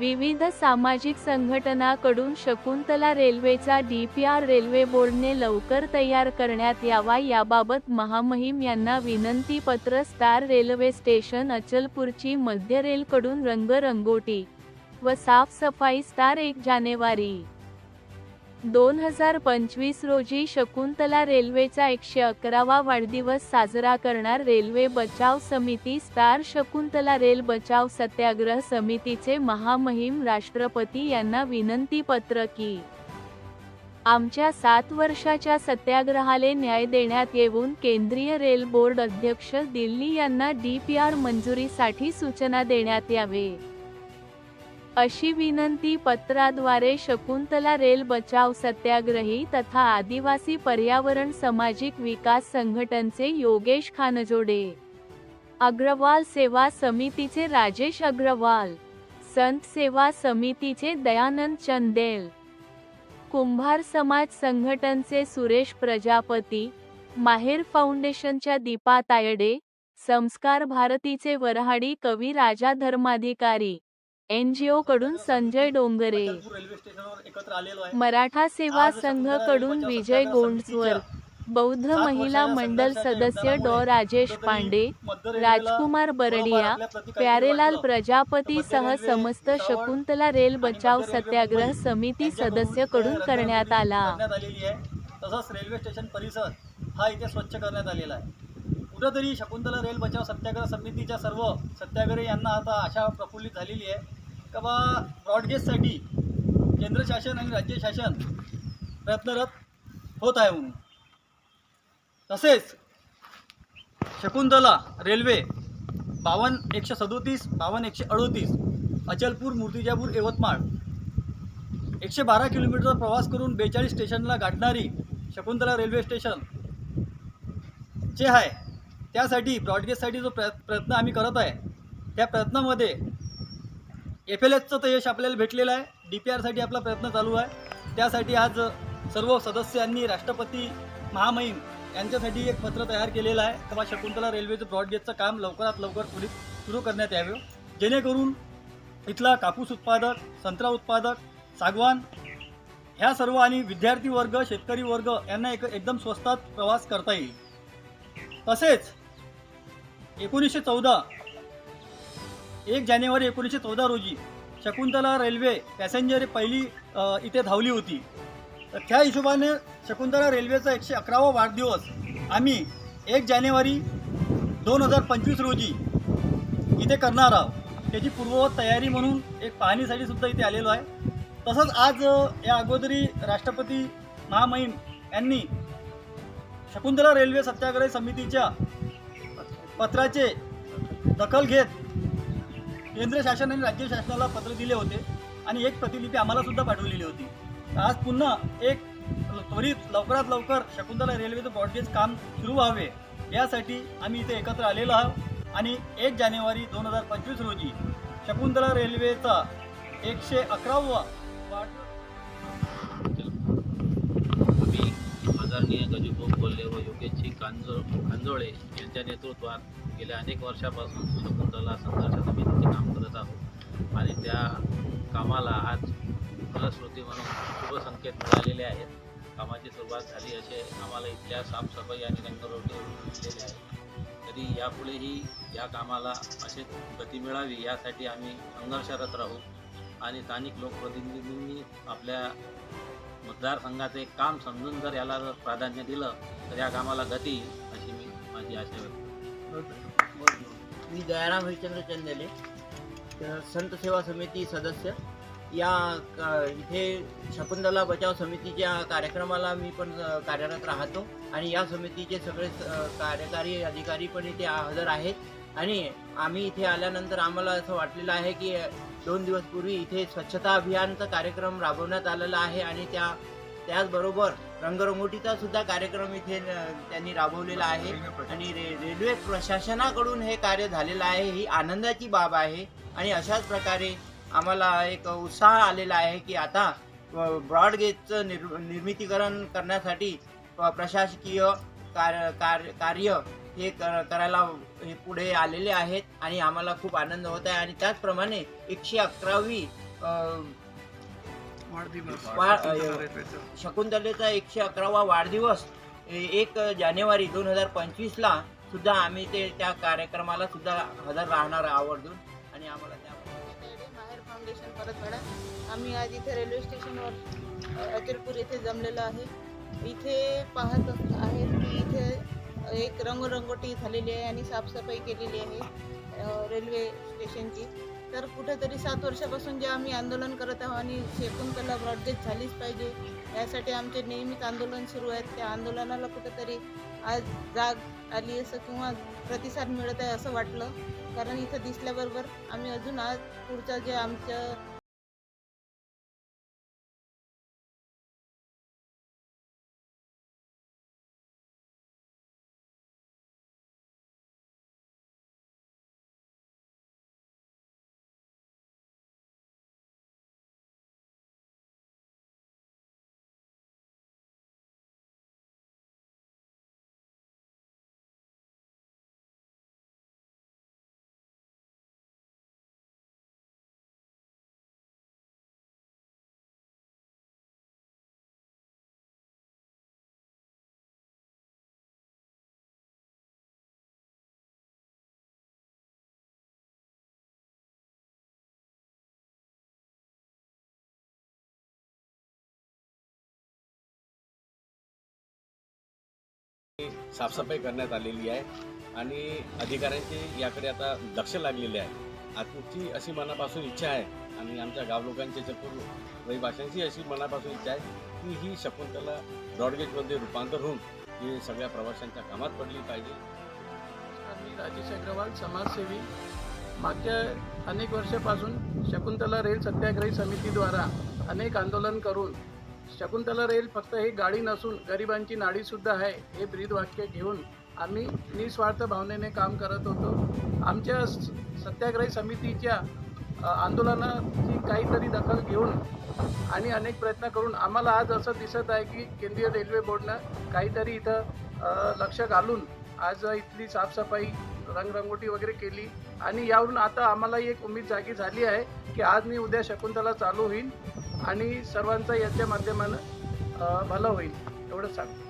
विविध सामाजिक संघटनाकडून शकुंतला रेल्वेचा डीपीआर रेल्वे बोर्डने लवकर तयार करण्यात यावा याबाबत महामहिम यांना विनंती पत्र स्टार रेल्वे स्टेशन अचलपूरची मध्य रेलकडून रंगरंगोटी व साफसफाई स्टार एक जानेवारी. दोन हजार पंचवीस रोजी शकुंतला रेल्वेचा एकशे अकरावा वाढदिवस साजरा करणार रेल्वे बचाव समिती स्टार शकुंतला रेल बचाव सत्याग्रह समितीचे महामहिम राष्ट्रपती यांना विनंती पत्र की आमच्या सात वर्षाच्या सत्याग्रहाले न्याय देण्यात येऊन केंद्रीय रेल बोर्ड अध्यक्ष दिल्ली यांना डी पी आर मंजुरीसाठी सूचना देण्यात यावे. अशी विनंती पत्राद्वारे शकुंतला रेल बचाव सत्याग्रही तथा आदिवासी पर्यावरण सामाजिक विकास संघटनचे योगेश खानजोडे. अग्रवाल सेवा समितीचे राजेश अग्रवाल संत सेवा समितीचे दयानंद चंदेल कुंभार समाज संघटनचे सुरेश प्रजापती माहेर फाउंडेशनच्या दीपा तायडे संस्कार भारतीचे वरहाडी कवी राजा धर्माधिकारी एनजीओ कडून संजय डोंगरे. मराठा सेवा संघकडून विजय गोंडस्वर. बौद्ध महिला मंडल सदस्य डॉ. राजेश पांडे राजकुमार बरडिया प्यारेलाल. प्रजापती सह समस्त शकुंतला रेल बचाव सत्याग्रह समिती सदस्यकडून रंगरंगोटी करण्यात आला. तसंच रेल्वे स्टेशन परिसर हा इथे स्वच्छ करण्यात आलेला आहे. कुठंतरी शकुंतला रेल बचाव सत्याग्रह समितीच्या सर्व सत्याग्रही यांना आता आशा प्रफुल्लित झालेली आहे. का बा ब्रॉडगेजसाठी केंद्र शासन आणि राज्य शासन प्रयत्नरत होत आहे म्हणून. तसेच शकुंतला रेल्वे बावन्न एकशे सदोतीस बावन्न एकशे अडोतीस अचलपूर मूर्तिजापूर यवतमाळ एकशे बारा किलोमीटरचा प्रवास करून बेचाळीस स्टेशनला गाठणारी शकुंतला रेल्वे स्टेशन जे आहे त्यासाठी ब्रॉडगेजसाठी जो प्रयत्न आम्ही करत आहे त्या प्रयत्नामध्ये एफ एल एचचं तर यश आपल्याला भेटलेलं आहे. डी पी आरसाठी आपला प्रयत्न चालू आहे. त्यासाठी आज सर्व सदस्यांनी राष्ट्रपती महामहिम यांच्यासाठी एक पत्र तयार केलेलं आहे. तेव्हा शकुंतला रेल्वेचं ब्रॉडगेजचं काम लवकरात लवकर पुढे सुरू करण्यात यावे. जेणेकरून इथला कापूस उत्पादक संत्रा उत्पादक सागवान ह्या सर्व आणि विद्यार्थी वर्ग शेतकरी वर्ग यांना एक एकदम स्वस्तात प्रवास करता येईल. तसेच एकोणीसशे चौदा एक जानेवारी एकोणीसशे चौदा रोजी शकुंतला रेल्वे पॅसेंजर पहिली इथे धावली होती. तर त्या हिशोबाने शकुंतला रेल्वेचा एकशे अकरावा वाढदिवस आम्ही एक जानेवारी दोन हजार पंचवीस रोजी इथे करणार आहोत. त्याची पूर्ववत तयारी म्हणून एक पाहणीसाठी सुद्धा इथे आलेलो आहे. तसंच आज या अगोदरी राष्ट्रपती महामहिम यांनी शकुंतला रेल्वे सत्याग्रह समितीच्या पत्राचे दखल घेत केंद्र शासन आणि राज्य शासनाला पत्र दिले होते आणि एक प्रतिलिपी आम्हाला सुद्धा पाठवलेली होती. आज पुन्हा एक त्वरित लवकरात लवकर शकुंतला रेल्वेचं ब्रॉडगेज काम सुरू व्हावे यासाठी आम्ही इथे एकत्र आलेलो आहोत. आणि एक जानेवारी दोन हजार पंचवीस रोजी शकुंतला रेल्वेचा एकशे अकरावा गजूभाऊ व योगेशजी कांजो कांजोळे यांच्या नेतृत्वात गेल्या अनेक वर्षापासून शकुंतला संघर्ष समितीचे काम करत आहोत. आणि त्या कामाला आज फलश्रुती म्हणून शुभ संकेत मिळालेले आहेत. कामाची सुरुवात झाली असे आम्हाला इथल्या साफसफाई आणि रंगरोटी मिळालेले आहे. तरी यापुढेही या कामाला असे गती मिळावी यासाठी आम्ही संघर्षरत राहू. आणि स्थानिक लोकप्रतिनिधींनी आपल्या मतदारसंघाचे काम समजून जर याला जर प्राधान्य दिलं तर या कामाला गती येईल अशी मी माझी आशा व्यक्त मी दयाराम हरिश्चंद्र चंदेले तर संत सेवा समिती सदस्य. या इथे शकुंतला बचाव समितीच्या कार्यक्रमाला मी पण कार्यरत राहतो. आणि या समितीचे सगळे कार्यकारी अधिकारी पण इथे हजर आहेत. आणि आम्ही इथे आल्यानंतर आम्हाला असं वाटलेलं आहे की दोन दिवस पूर्वी इथे स्वच्छता अभियानचा कार्यक्रम राबवण्यात आलेला आहे आणि त्या त्याचबरोबर रंगरंगोटीचा सुद्धा कार्यक्रम इथे त्यांनी राबवलेला आहे. आणि रे रेल्वे प्रशासनाकडून हे कार्य झालेलं आहे ही आनंदाची बाब आहे. आणि अशाच प्रकारे आम्हाला एक उत्साह आलेला आहे की आता ब्रॉडगेजचं निर् निर्मितीकरण करण्यासाठी प- प्रशासकीय कार्य कार्य कार्य हे कर करायला हे पुढे आलेले आहेत आणि आम्हाला खूप आनंद होत आहे. आणि त्याचप्रमाणे एकशे अकरावी. शकुंतलेचा एकशे अकरावा वाढदिवस एक जानेवारी दोन हजार पंचवीसला सुद्धा आम्ही ते त्या कार्यक्रमाला सुद्धा हजर राहणार आवर्जून. आणि आम्हाला त्या माहेर फाउंडेशन परतवाडा आम्ही आज इथे रेल्वे स्टेशनवर अचलपूर येथे जमलेलो आहे. इथे पाहत अस- आहेत की इथे एक रंगरंगोटी झालेली आहे आणि साफसफाई केलेली आहे रेल्वे स्टेशनची. तर कुठेतरी सात वर्षापासून जे आम्ही आंदोलन करत आहोत आणि शेकुंतला ब्रॉडगेज झालीच पाहिजे यासाठी आमचे नियमित आंदोलन सुरू आहेत. त्या आंदोलनाला कुठेतरी आज जाग आली असं किंवा प्रतिसाद मिळत आहे असं वाटलं. कारण इथं दिसल्याबरोबर आम्ही अजून आज पुढचं जे आमचं साफसफाई करण्यात आलेली आहे आणि अधिकाऱ्यांचे याकडे आता लक्ष लागलेले आहे. आमची अशी मनापासून इच्छा आहे आणि आमच्या गाव लोकांची चतुर रहिवाशांची अशी मनापासून इच्छा आहे की ही शकुंतला ब्रॉडगेजमध्ये रूपांतर होऊन ही सगळ्या प्रवाशांच्या कामात पडली पाहिजे. मी राजेश अग्रवाल समाजसेवी. मागच्या अनेक वर्षापासून शकुंतला रेल सत्याग्रही समितीद्वारा अनेक आंदोलन करून शकुंतला रेल फक्त ही गाडी नसून गरिबांची नाडीसुद्धा आहे हे ब्रीदवाक्य घेऊन आम्ही निस्वार्थ भावनेने काम करत होतो. आमच्या स- सत्याग्रही समितीच्या आंदोलनाची काहीतरी दखल घेऊन आणि अनेक प्रयत्न करून आम्हाला आज असं दिसत आहे की केंद्रीय रेल्वे बोर्डनं काहीतरी इथं लक्ष घालून आज इथली साफसफाई रंगरंगोटी वगैरे केली आणि यावरून आता आम्हाला एक उमेद जागी झाली आहे की आज मी उद्या शकुंतला चालू होईल आणि सर्वांचं याच्या माध्यमानं भलं होईल एवढंच सांगतो.